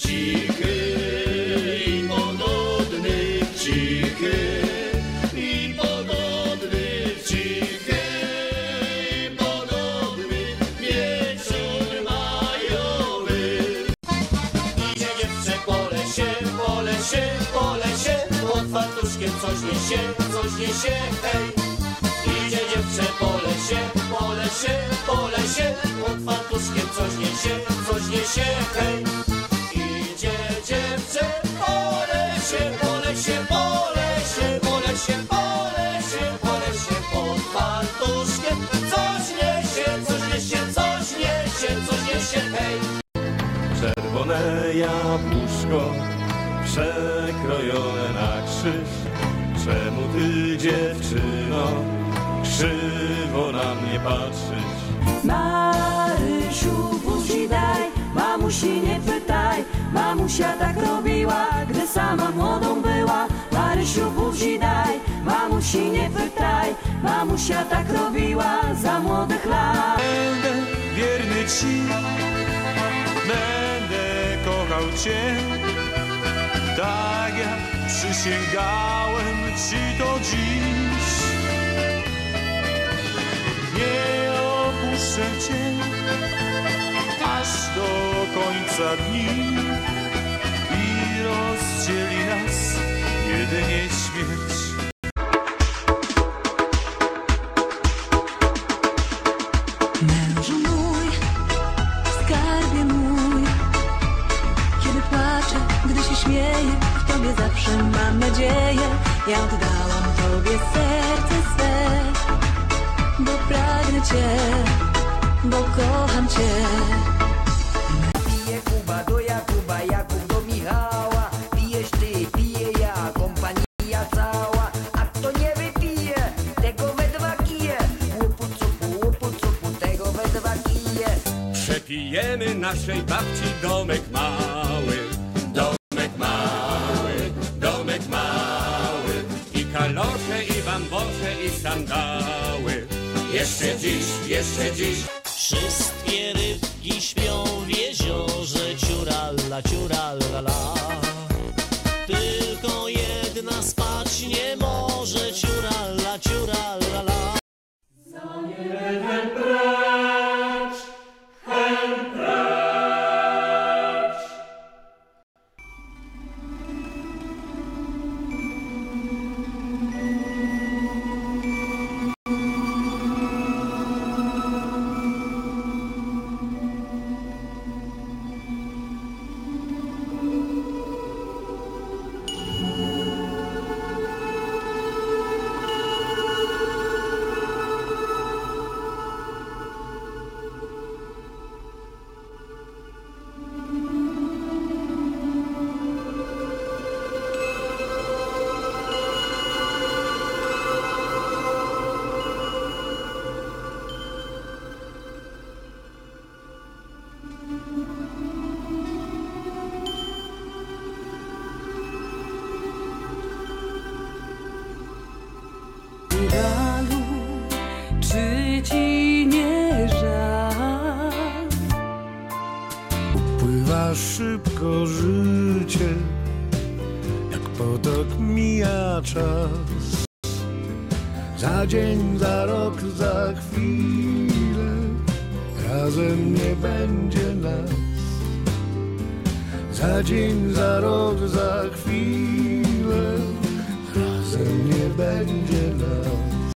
Cichy i pogodny, cichy i pogodny, cichy i pogodny wieczór majowy. Idzie dziewczę po lesie, po lesie, po lesie, pod fartuszkiem coś niesie, coś niesie, hej. Idzie dziewczę jabłuszko przekrojone na krzyż. Czemu ty, dziewczyno, krzywo na mnie patrzysz? Marysiu, buzi daj, mamusi nie pytaj, mamusia tak robiła, gdy sama młodą była. Marysiu, buzi daj, mamusi nie pytaj, mamusia tak robiła za młodych lat. Będę wierny ci, cię, tak jak przysięgałem ci to dziś. Nie opuszczę cię aż do końca dni i rozdzieli nas śmieję, w tobie zawsze mam nadzieję. Ja oddałam tobie serce swe, bo pragnę cię, bo kocham cię. Pije Kuba do Jakuba, Jakub do Michała. Pijesz ty, piję ja, kompania cała. A kto nie wypije, tego we dwa kije. Łupu cupu, łupu cupu, tego we dwa kije. Przepijemy naszej babci domek mały, i bambosze, i sandały. Jeszcze dziś, jeszcze dziś Wszystkie rybki śpią w jeziorze, ciuralla, ciuralla. Tylko jedna spać nie może, Pływa szybko życie, jak potok mija czas. Za dzień, za rok, za chwilę, razem nie będzie nas. Za dzień, za rok, za chwilę, razem nie będzie nas.